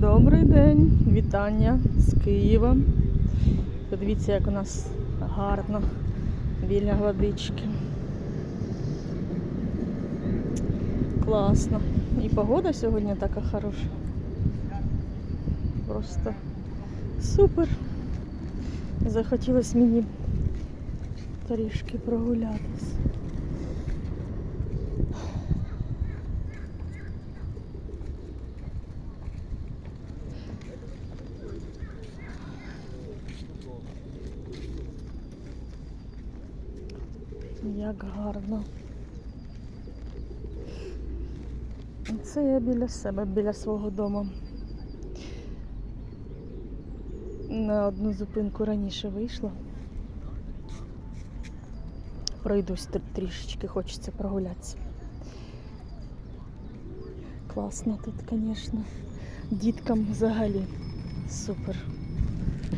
Добрий день, вітання з Києва. Подивіться, як у нас гарно біля водички. Класно. І погода сьогодні така хороша. Просто супер. Захотілося мені трішки прогулятись. Як гарно. Це я біля себе, біля свого дому. На одну зупинку раніше вийшла. Пройдусь трішечки, хочеться прогулятися. Класно тут, звісно. Діткам взагалі супер.